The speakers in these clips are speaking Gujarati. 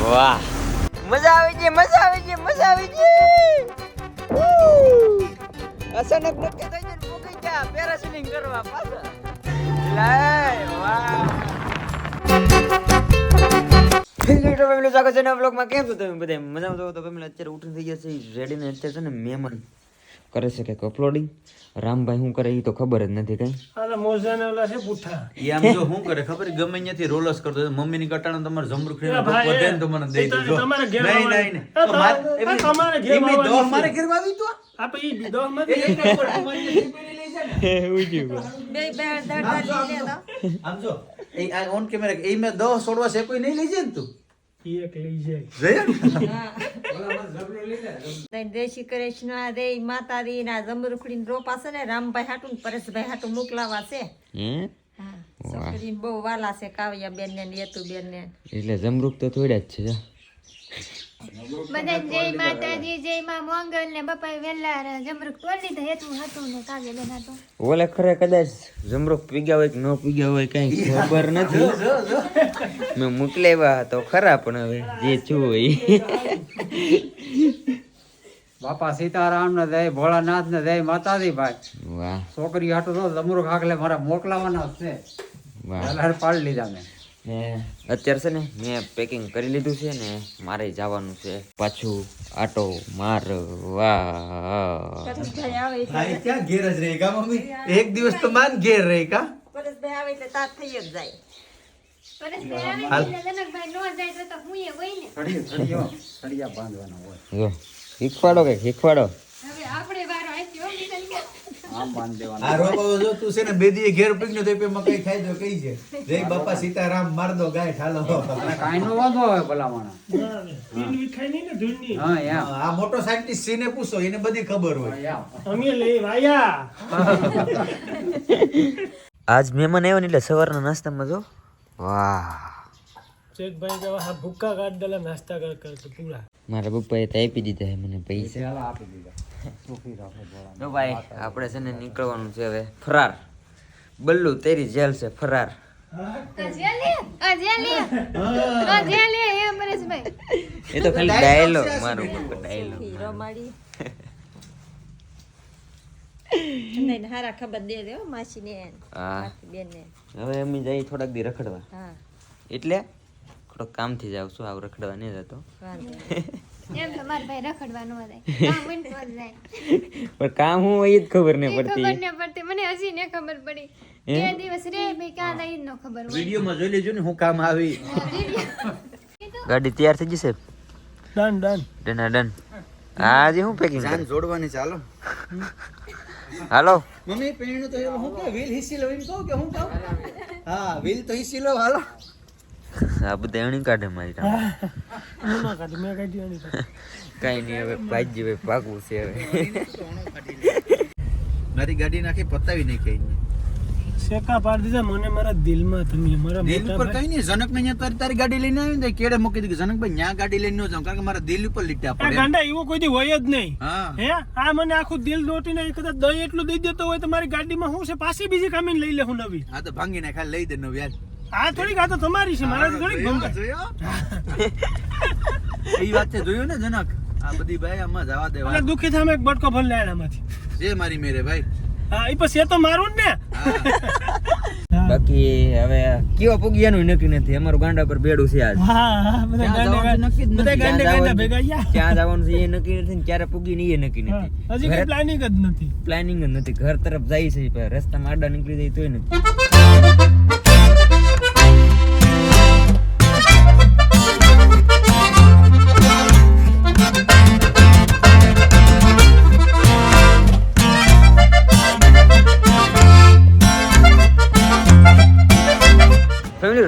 વાહ. મજા આવી ગઈ, મજા આવી ગઈ, મજા આવી ગઈ. અચાનક નક્કી થઈ ગયું મૂકી ગયા. પેરાસિલિંગ કરવા પાછા. લાય, વાહ. સ્વાગત છે નવા બ્લોગમાં કેમ છો તમે બધા? મજામાં છો? તો ફેમિલી અત્યારે ઉઠીને થઈ ગયા છે. રેડી ને અત્યારે છે ને મહેમાન. કરે છે કે અપલોડિંગ રામભાઈ શું કરે એ તો ખબર જ નથી કઈ. આના મોજાને ઓલા છે પુઠ્ઠા ઈ આમ જો શું કરે ખબર? ગમે અહીંયાથી રોલસ કરતો મમ્મી ની કટાણ તમારે જમરૂ એ ખાઈને વધે ને તો દઈ એ તમારે ઘેર નહીં નહીં તમારે- મારે આવી તો આપણે ઈ બીધો એ એક એક તમારી નસીબ લઈ જાય ને. આમ જો એ આ ઓન કેમેરા એ મેં દહ છોડવા છે કોઈ નહીં લઈ જાય ને તું? એક લઈ જાય. જય શ્રી કૃષ્ણ રે માતાજી ના જમરૂખડી રોપા છે ને રામભાઈ હાટું પરેશભાઈ હાટું મોકલાવા છે. હે? બહુ વાલા છે કાવ્યા બેન ને યતુ બેન ને એટલે જમરૂખ તો થોડા જ છે. જા. બધા જય માતાજી જય માં મોંગલ ને બપાઈ વેલા જમરૂક તોડી લીધા હેતું હતું ને કાગે બેન હતું ઓલે ખરે કદાચ જમરૂક પીગ્યા હોય કે ન પીગ્યા હોય કઈ ખબર નથી. મેં મોકલાવ્યા તો ખરા પણ હવે જે છું હોય બાપા સીતારામ ને જય ભોળાનાથ ને જય માતાજી ભાઈ. વાહ. છોકરી હાટો તો જમરૂક હાકલે મારા મોકલાવાના છે. વાહ. પાડી લીધા મેં. ને અત્યારે છે ને મેં પેકિંગ કરી લીધું છે ને મારે જવાનું છે પાછું આટો માર વાહ પરેશભાઈ આવે એટલે ભાઈ ક્યાં ઘેર જ રહી કા મમ્મી? એક દિવસ તો માન ઘેર રહી કા? પરેશભાઈ આવે એટલે તાત થઈ જ જાય. પરસ્પર આવે ને જનકભાઈ નો જાય તો તો હું એ હોય ને. સળિયો સળિયો સળિયા બાંધવાના હોય. જો શીખવાડો કે શીખવાડો? હવે આપણે વારો બીજાને. આમ બાંધી દેવાના. આ રોપાઓ જો તું છે ને બે ઘેર પીક તો એમાં કઈ થાય તો કઈ છે જય બાપા સીતારામ માર દો ગાય ઠાલો. અને કાંઈ નો વાંધો હોય ભલામણા. ધૂળ વિખાય નહીં ને ધૂળની. હા એમ આ મોટો સાયન્ટિસ્ટ સિંહ પૂછો એને બધી ખબર હોય. અમે લઈ વાયા. આજ મહેમાન આવ્યો ને એટલે સવારના નાસ્તામાં જો વાહ. શેખભાઈ જેવા હા ભૂક્કા કાઢ દેલા નાસ્તા કર કર પૂરા. મારા પપ્પાએ તો આપી દીધા મને પૈસા. આપી દીધા. જો ભાઈ આપણે છે ને નીકળવાનું છે હવે. ફરાર. બલ્લુ તેરી જેલ છે ફરાર. જે જે જે એ તો ખાલી ડાયલોગ મારો ડાયલોગ હીરો માડી નહીં હારા ખબર દે દે હો માસી ને હા. બેન ને હવે અમે જઈ થોડાક દી રખડવા. એટલે થોડોક કામથી જાવ છું આવ રખડવા નહીં જતો. પણ કામ હું એ જ ખબર ને પડતી ખબર ને પડતી. મને હજી ને ખબર પડી. બે દિવસ રે ભાઈ ક્યાં લઈ નો ખબર હોય. વિડીયોમાં જોઈ લેજો ને હું કામ આવી. ગાડી તૈયાર થઈ જશે ડન ડન. Done done. આજે હું પેકિંગ જાન જોડવાની ચાલો. હાલો. મમ્મી પેણું તો હું કે વ્હીલ હિસી લો એમ કહું કે હું કહું? હા વ્હીલ તો હિસી લો હાલો. આ બધા એણી કાઢે મારી રામ. ના કાઢી મેં કાઢી આની કાઢી. કાંઈ નહીં હવે ભાઈ પાકવું છે હવે. મારી ગાડી નાખી પતાવી નાખી અહીંયા. શેકા પાડી દીધા મને મારા દિલમાં તમે મારા દિલ ઉપર કઈ નહીં જનક ને તારી તારી ગાડી લઈને આવી ને કેડે મૂકી દીધી? જનકભાઈ ન્યા ગાડી લઈને ન જાઉં કારણ કે મારા દિલ ઉપર લીટા પડે. ગાંડા એવો કોઈ દી હોય જ નહીં. હે. આ મને આખું દિલ દોટીને નહીં કદાચ દહીં એટલું દઈ દેતો હોય તો મારી ગાડીમાં હું છે? પાછી બીજી કામીને લઈ લે હું નવી. આ તો ભાંગી ને ખાલી લઈ દે નવી વ્યાજ આ થોડીક આ તો તમારી છે મારાથી થોડીક ગમતા. એ વાત છે જોયું ને જનક? આ બધી ભાઈ આમાં જવા એટલે દુખી થામે એક બટકો ભર લેણ આમાંથી. જે મારી મેરે ભાઈ. હા એ પછી એ તો મારું જ ને. બાકી હવે કેવા પૂગ્યાનું નક્કી નથી અમારું ગાંડા પર બેડું છે આજ. હા હા બધા ગાંડા નક્કી જ બધા ગાંડા ગાંડા ભેગા ગયા ક્યાં જવાનું છે એ નક્કી નથી ને ક્યારે પૂગી ને એ નક્કી નથી. હજી કઈ પ્લાનિંગ જ નથી. પ્લાનિંગ જ નથી ઘર તરફ જાય છે પણ રસ્તામાં આડા નીકળી જાય તોય નથી.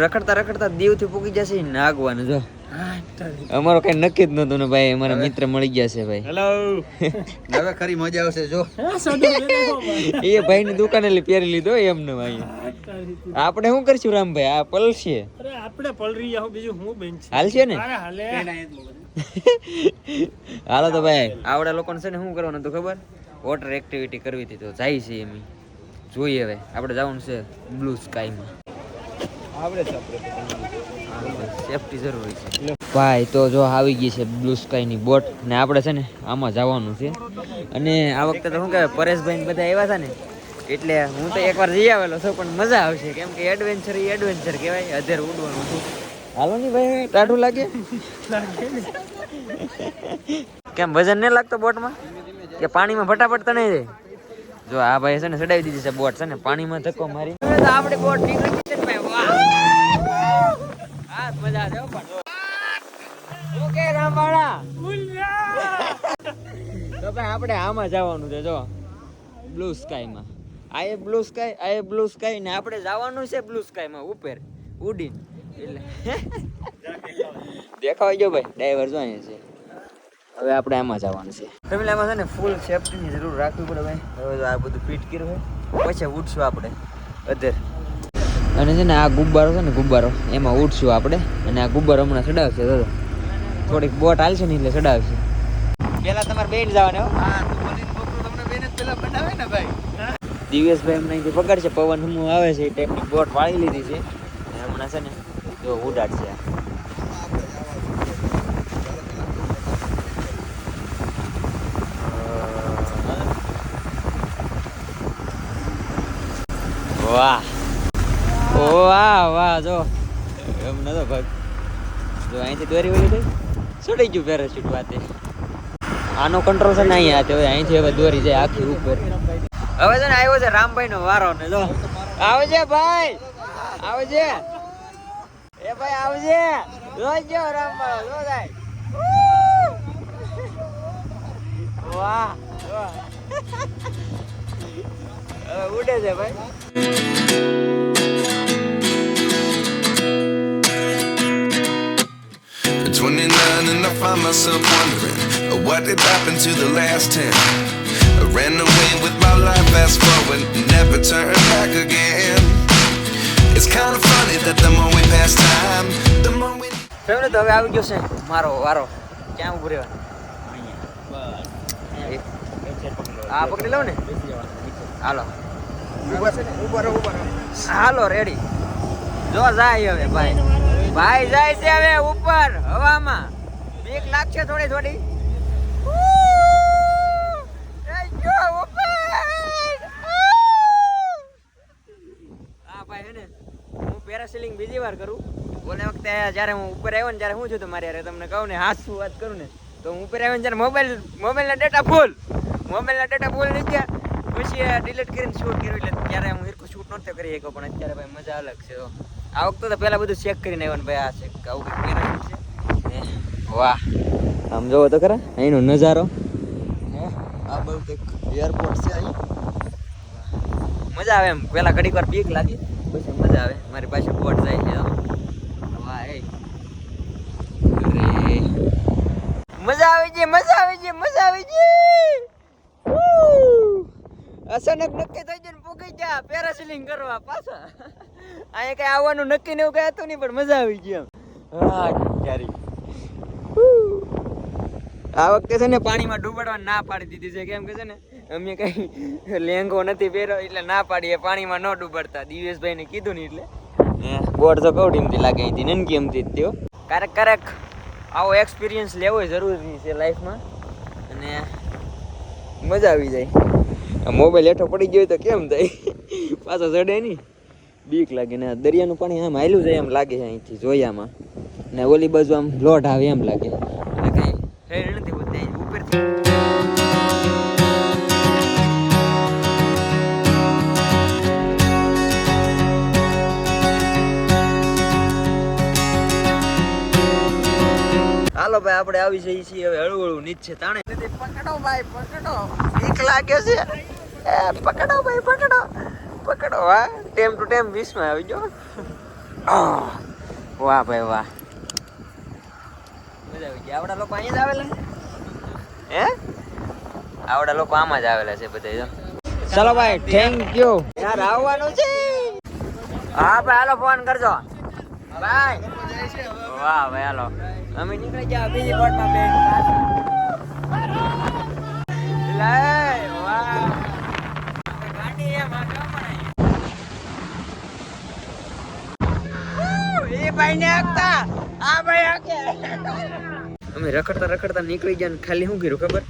રખડતા રખડતા દીવથી પૂગી જશે નાગવાનું જો. અમારો કઈ નક્કી જ નતું ને ભાઈ અમારા મિત્ર મળી ગયા છે ભાઈ. હેલો હવે ખરી મજા આવશે જો. એ ભાઈ. ની દુકાને પહેરી લીધો એમને ભાઈ. આપણે શું કરશું રામભાઈ આ પલશે અરે આપણે પલરી જાવ બીજું હું બેન છે? હાલ છે ને? હાલો. તો ભાઈ આવડા લોકોને છે ને શું કરવાનું હતું ખબર? વોટર એક્ટિવિટી કરવી હતી તો જાય છે એમ જોઈએ હવે આપણે જવાનું છે બ્લુ સ્કાયમાં આવડે છે આપણે સેફટી જરૂરી છે. ભાઈ તો જો આવી ગઈ છે બ્લુ સ્કાયની બોટ ને આપણે છે ને આમાં જવાનું છે. અને આ વખતે તો શું કહેવાય પરેશભાઈ બધા આવ્યા હતા ને એટલે હું તો એકવાર જઈ આવેલો છું પણ મજા આવશે. કેમ કે એડવેન્ચર એ એડવેન્ચર કહેવાય અધેર ઉડવાનું છું. હાલો ની ભાઈ ટાઢું લાગે? કેમ વજન નહીં લાગતો બોટમાં? કે પાણીમાં ફટાફટ તણાઈ જાય? જો આ ભાઈ છે ને ચડાવી દીધી છે બોટ છે ને પાણીમાં ધક્કો મારી. આપણે બોટ નીકળી ગઈ છે ને ભાઈ વાહ હા મજા આવે હો પણ શું કે રામવાળા તો ભાઈ આપણે આમાં જવાનું છે, જો. બ્લુ સ્કાયમાં આ એ બ્લુ સ્કાય આ એ બ્લુ સ્કાય ને આપણે જવાનું છે બ્લુ સ્કાયમાં ઉપર. ઉડીને. એટલે દેખાવા જો ભાઈ ડ્રાઈવર જો અહીંયા છે. હવે આપણે આમાં જવાનું છે. ફેમિલી છે ને ફૂલ સેફ્ટીની જરૂર રાખવી પડે ભાઈ. હવે તો આ બધું ફિટ કર્યું હોય પછી ઉઠશું આપણે, અધર. અને છે ને, આ ગુબ્બારો છે ને, ગુબ્બારો, એમાં ઉઠશું આપણે. અને આ ગુબ્બારો હમણાં ચડાવશે થોડીક બોટ હાલશે ને, એટલે ચડાવશે. પેલા તમારે બેન જવાને હો. હા તો મને બપોર તમને બેન જ પેલા બનાવે ને ભાઈ. દિવેશભાઈ એમને અહીંથી પકડશે પવન હમું આવે છે એ ટાઈપની બોટ વાળી લીધી છે. હમણાં છે ને જો ઉડાડ છે વાહ. ઓ વાહ વાહ જો. એમ નતો ભાગ જો અહીંથી દોરી વળી દઈ છોડી ગયું પેરાશૂટ વાતે. આનો કંટ્રોલ છે ને અહીંયા તો અહીંથી હવે દોરી જાય આખી ઉપર. હવે છે ને આવ્યો છે રામભાઈ નો વારો ને જો આવજે ભાઈ, આવજે. એ ભાઈ, આવજે. જોજો રામભાઈ જો ભાઈ વાહ વાહ. ઉડે છે ભાઈ. At 29 and I find myself wondering uh, what did happen to the last 10. I ran away with my life, fast forward, never turn back again. It's kind of funny that the more we pass time, the more we. Family તો હવે આવી ગયો છે મારો વારો ક્યાં ઉભું રહેવાનું આ પકડી લઉં ને હાલો હાલો રેડી જો જાય હવે ભાઈ ભાઈ જાય છે હવે ઉપર, હવામાં. બીક લાગશે થોડી થોડી. પેરાસેલિંગ બીજી વાર કરું. બોલે વખતે જ્યારે હું ઉપર આવ્યો ને ત્યારે શું છું તમારે યાર તમને કહું ને, હાસું વાત કરું ને, તો હું ઉપર આવ્યો ને ત્યારે મોબાઈલ, મોબાઈલના ડેટા ફૂલ મોબાઈલના ડેટા ફૂલ નહીં ગયા પછી ડિલીટ કરીને શૂટ કર્યું. એટલે ત્યારે હું હિરકું શૂટ નહોતો કરી શક્યો, પણ અત્યારે ભાઈ મજા અલગ છે આ વખતે તો પહેલાં બધું ચેક કરીને આવ્યો ભાઈ આ છે આવું કંઈક છે? વાહ. આમ જોવો તો ખરા અહીંનો નજારો. આ બધું કંઈક એરપોર્ટ છે અહીં. મજા આવે એમ. પેલા ઘડીક વાર બીક લાગી પછી મજા આવે. મારી પાસે બોટ જાય છે વાહ એ. મજા આવી છે મજા આવી છે મજા આવી છે! અચાનક નક્કી થઈ જાય ને પૂગી ગયા. પેરાસિલિંગ કરવા પાછા. અહીંયા કઈ આવવાનું નક્કી ને એવું કઈ હતું નહીં, પણ મજા આવી ગઈ એમ. આ વખતે છે ને પાણીમાં ડૂબાડવા ના પાડી દીધી છે, કેમ કે છે ને, અમે કઈ લેંગો નથી પહેર્યો, એટલે ના પાડીએ, પાણીમાં ન ડૂબાડતા. દિવેશભાઈ ને કીધું ને એટલે. બોર્ડ તો કવડીમથી લાગે હતી, નનકી એમથી જ તેઓ ક્યારેક ક્યારેક આવો એક્સપિરિયન્સ લેવો જરૂરી છે લાઈફમાં અને મજા આવી જાય. મોબાઈલ હેઠો પડી ગયો તો કેમ થાય? પાછો ચડે નહીં. બીક લાગે ને દરિયાનું પાણી આમ હાલ્યું જાય એમ લાગે છે અહીંથી જોયામાં. ને ઓલી બાજુ આમ લોટ આવે એમ લાગે. એટલે કઈ હેડ નથી હોતી ઉપરથી. હાલો ભાઈ આપણે આવી જઈએ છીએ હવે હળવું હળવું નીચે તાણે. પકડો ભાઈ પકડો. બીક લાગે છે. એ પકડો ભાઈ પકડો. પકડો વાહ ટેમ ટુ ટેમ વીસમાં આવી ગયો. વાહ ભાઈ વાહ. મજા આવી ગઈ. આવડા લોકો અહીંયા જ આવેલા? હે? આવડા લોકો આમાં જ આવેલા છે બધા જો ચલો ભાઈ થેન્ક યુ યાર આવવાનું છે? હા ભાઈ હાલો ફોન કરજો. બાય વાહ ભાઈ હાલો. અમે નીકળી ગયા બીજી બોટમાં બેન લે વાહ ગાડી એમ આ કેમ બનાવી? આ ભાઈ અમે રખડતા રખડતા નીકળી ગયા ખાલી શું કર્યું ખબર?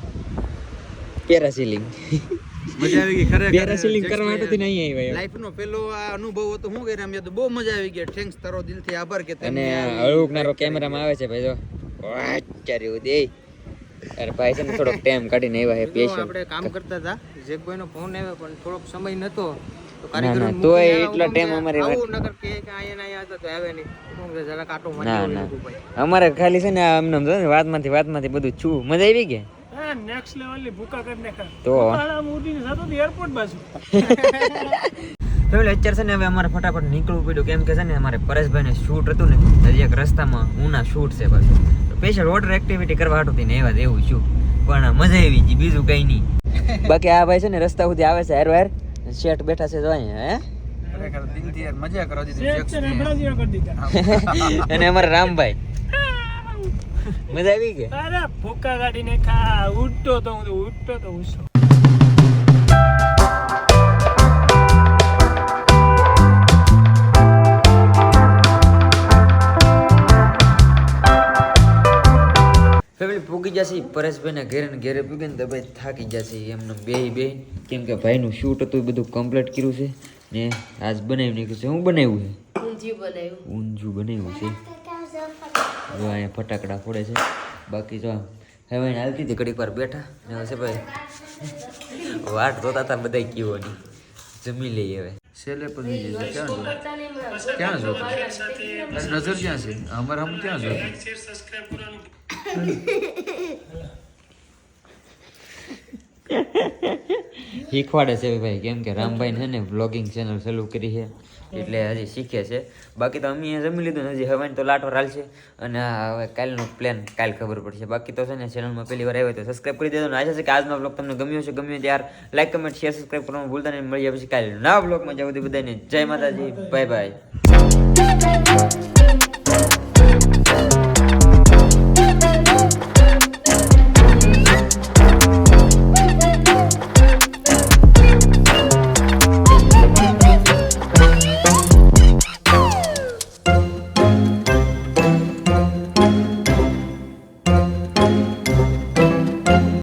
પેરાસીલિંગ. મજા આવી ગઈ ખરેખર. પેરાસીલિંગ કરવા માટે નહીં આવ્યા લાઈફ નો પેલો આ અનુભવ હતો હું કર્યા મેં તો બહુ મજા આવી ગઈ. થેન્ક્સ તારો દિલથી આભાર કે કેમેરામાં આવે છે ભાઈ જો. વાચાર્યું દે. અરે ભાઈ છે ને થોડોક ટાઈમ કાઢીને આવ્યા છે પેશન્ટ આપણે કામ કરતા હતા. જેકભાઈ નો ફોન આવ્યો પણ થોડોક સમય નતો. ના. એટલો અમારે કે કે હતા તો કે ના અમારે ખાલી છે ને આ એમને જો ને વાતમાંથી વાતમાંથી બધું છું. મજા આવી ભૂકા તો એરપોર્ટ બાજુ. અત્યારે છે ને હવે અમારે ફટાફટ નીકળવું પડ્યું. કેમ કે છે ને અમારે પરેશભાઈને શૂટ હતું ને હજી એક રસ્તામાં ઉના શૂટ છે પાછું. સ્પેશિયલ વોટર એક્ટિવિટી કરવા હાટું ને એવા એવું છું. પણ મજા આવી ગઈ બીજું કઈ નહીં. બાકી આ ભાઈ છે ને રસ્તા સુધી આવે છે હેર હેર શેઠ બેઠા છે જો અહીંયા હે? મજા કરો અને અમારા રામભાઈ. મજા આવી ગઈ? અરે ભૂકા કાઢીને ખા ઉઠતો તો હું તો તો ઉડતો પૂગી જશે. પરેશભાઈના ઘેરે ને ઘેરે પૂગે ને તો ભાઈ થાકી જશે. એમને બે બે કેમ કે ભાઈનું શૂટ હતું એ બધું કમ્પ્લીટ કર્યું છે. ને આજ બનાવી નાખ્યું છે. હું બનાવ્યું છે? ઊંઝું બનાવ્યું. છે. જો અહીંયા ફટાકડા ફોડે છે. બાકી જો હવે હાલતી હતી ઘડીક વાર બેઠા. ને હશે છે ભાઈ વાટ જોતા હતા બધા કીઓની જમી લઈએ હવે. છેલ્લે પણ જશે ક્યાં જો ક્યાં જો નજર ક્યાં છે? અમારે હમ ક્યાં જો શેર સબસ્ક્રાઇબ કરવાનું. શીખવાડે છે ભાઈ, કેમ કે રામભાઈ છે ને બ્લોગિંગ ચેનલ ચાલુ કરી છે, એટલે હજી શીખે છે. બાકી તો અમે જમી લીધું હજી હવે તો લાટો હાલશે અને હવે કાલનો પ્લાન કાલ ખબર પડશે. બાકી તો છે ને ચેનલમાં પહેલી વાર આવ્યો તો સબસ્ક્રાઈબ કરી દેજો આશા છે કે આજનો બ્લોગ તમને ગમ્યો છે ગમ્યો ત્યાર લાઈક કમેન્ટ શેર સબસ્ક્રાઈબ કરવાનું ભૂલતા નહીં. મળીએ પછી કાલે નવા બ્લોગમાં જાવ બધાને. જય માતાજી. Bye bye